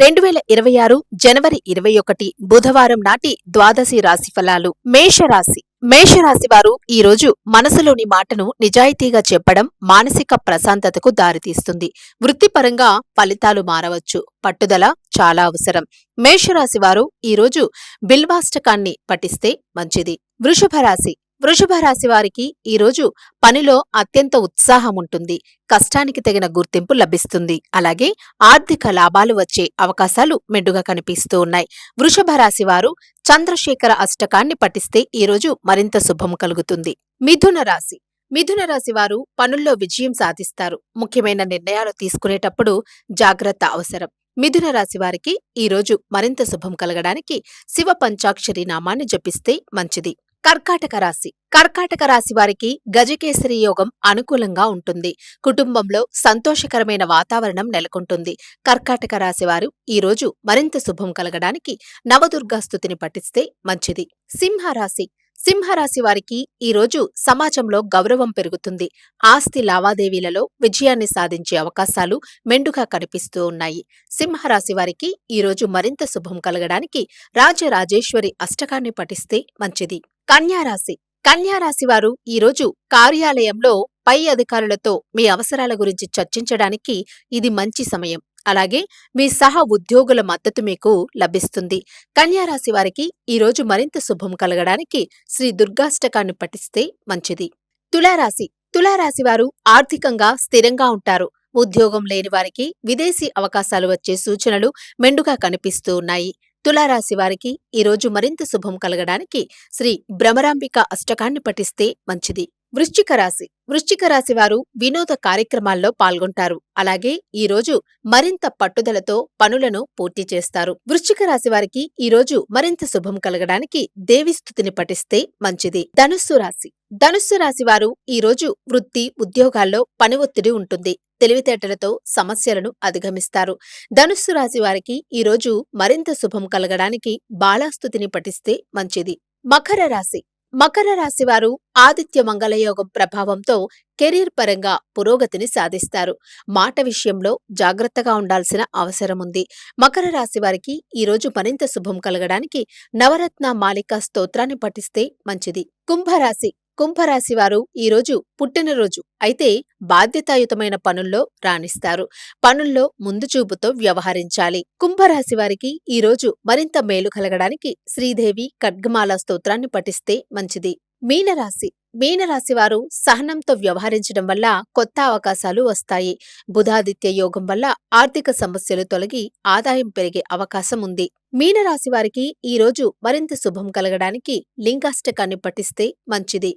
రెండు వేల ఇరవై ఆరు జనవరి ఇరవై ఒకటి బుధవారం నాటి ద్వాదశి రాశి ఫలాలు. మేషరాశి. మేషరాశి వారు ఈ రోజు మనసులోని మాటను నిజాయితీగా చెప్పడం మానసిక ప్రశాంతతకు దారితీస్తుంది. వృత్తిపరంగా ఫలితాలు మారవచ్చు. పట్టుదల చాలా అవసరం. మేషరాశి వారు ఈ రోజు బిల్వాష్టకాన్ని పఠిస్తే మంచిది. వృషభ రాశి వృషభ రాశి వారికి ఈ రోజు పనిలో అత్యంత ఉత్సాహం ఉంటుంది కష్టానికి తగిన గుర్తింపు లభిస్తుంది. అలాగే ఆర్థిక లాభాలు వచ్చే అవకాశాలు మెండుగా కనిపిస్తూ ఉన్నాయి. వృషభ రాశి వారు చంద్రశేఖర అష్టకాన్ని పఠిస్తే ఈ రోజు మరింత శుభం కలుగుతుంది. మిథున రాశి. మిథున రాశి వారు పనుల్లో విజయం సాధిస్తారు. ముఖ్యమైన నిర్ణయాలు తీసుకునేటప్పుడు జాగ్రత్త అవసరం. మిథున రాశి వారికి ఈ రోజు మరింత శుభం కలగడానికి శివ పంచాక్షరి నామాన్ని జపిస్తే మంచిది. కర్కాటక రాశి. కర్కాటక రాశి వారికి గజకేసరి యోగం అనుకూలంగా ఉంటుంది. కుటుంబంలో సంతోషకరమైన వాతావరణం నెలకొంటుంది. కర్కాటక రాశి వారు ఈ రోజు మరింత శుభం కలగడానికి నవదుర్గా స్థుతిని పఠిస్తే మంచిది. సింహరాశి. సింహరాశి వారికి ఈ రోజు సమాజంలో గౌరవం పెరుగుతుంది. ఆస్తి లావాదేవీలలో విజయాన్ని సాధించే అవకాశాలు మెండుగా కనిపిస్తూ ఉన్నాయి. సింహరాశి వారికి ఈ రోజు మరింత శుభం కలగడానికి రాజరాజేశ్వరి అష్టకాన్ని పఠిస్తే మంచిది. కన్యారాశి. కన్యారాశి వారు ఈ రోజు కార్యాలయంలో పై అధికారులతో మీ అవసరాల గురించి చర్చించడానికి ఇది మంచి సమయం. అలాగే మీ సహ ఉద్యోగుల మద్దతు మీకు లభిస్తుంది. కన్యారాశి వారికి ఈ రోజు మరింత శుభం కలగడానికి శ్రీ దుర్గాష్టకాన్ని పఠిస్తే మంచిది. తులారాశి. తులారాశి వారు ఆర్థికంగా స్థిరంగా ఉంటారు. ఉద్యోగం లేని వారికి విదేశీ అవకాశాలు వచ్చే సూచనలు మెండుగా కనిపిస్తూ ఉన్నాయి. తులారాశి వారికి ఈ రోజు మరింత శుభం కలగడానికి శ్రీ భ్రమరాంబిక అష్టకాన్ని పఠిస్తే మంచిది. వృశ్చిక రాశి. వృశ్చిక రాశి వారు వినోద కార్యక్రమాల్లో పాల్గొంటారు. అలాగే ఈ రోజు మరింత పట్టుదలతో పనులను పూర్తి చేస్తారు. వృశ్చిక రాశి వారికి ఈ రోజు మరింత శుభం కలగడానికి దేవిస్థుతిని పఠిస్తే మంచిది. ధనుస్సు రాశి. ధనుస్సు రాశి వారు ఈ రోజు వృత్తి ఉద్యోగాల్లో పని ఒత్తిడి ఉంటుంది. తెలివితేటలతో సమస్యలను అధిగమిస్తారు. ధనుస్సు రాశి వారికి ఈ రోజు మరింత శుభం కలగడానికి బాలాస్తుతిని పఠిస్తే మంచిది. మకర రాశి. మకర రాశివారు ఆదిత్య మంగళయోగం ప్రభావంతో కెరీర్ పరంగా పురోగతిని సాధిస్తారు. మాట విషయంలో జాగ్రత్తగా ఉండాల్సిన అవసరం ఉంది. మకర రాశి వారికి ఈరోజు మరింత శుభం కలగడానికి నవరత్న మాలికా స్తోత్రాన్ని పఠిస్తే మంచిది. కుంభరాశి కుంభరాశి వారు ఈ రోజు పుట్టినరోజు. అయితే బాధ్యతాయుతమైన పనుల్లో రాణిస్తారు. పనుల్లో ముందు చూపుతో వ్యవహరించాలి. కుంభరాశి వారికి ఈ రోజు మరింత మేలు కలగడానికి శ్రీదేవి ఖడ్గమాల స్తోత్రాన్ని పఠిస్తే మంచిది. మీనరాశి. మీనరాశి వారు సహనంతో వ్యవహరించడం వల్ల కొత్త అవకాశాలు వస్తాయి. బుధాదిత్య యోగం వల్ల ఆర్థిక సమస్యలు తొలగి ఆదాయం పెరిగే అవకాశం ఉంది. మీనరాశి వారికి ఈ రోజు మరింత శుభం కలగడానికి లింగాష్టకాన్ని పఠిస్తే మంచిది.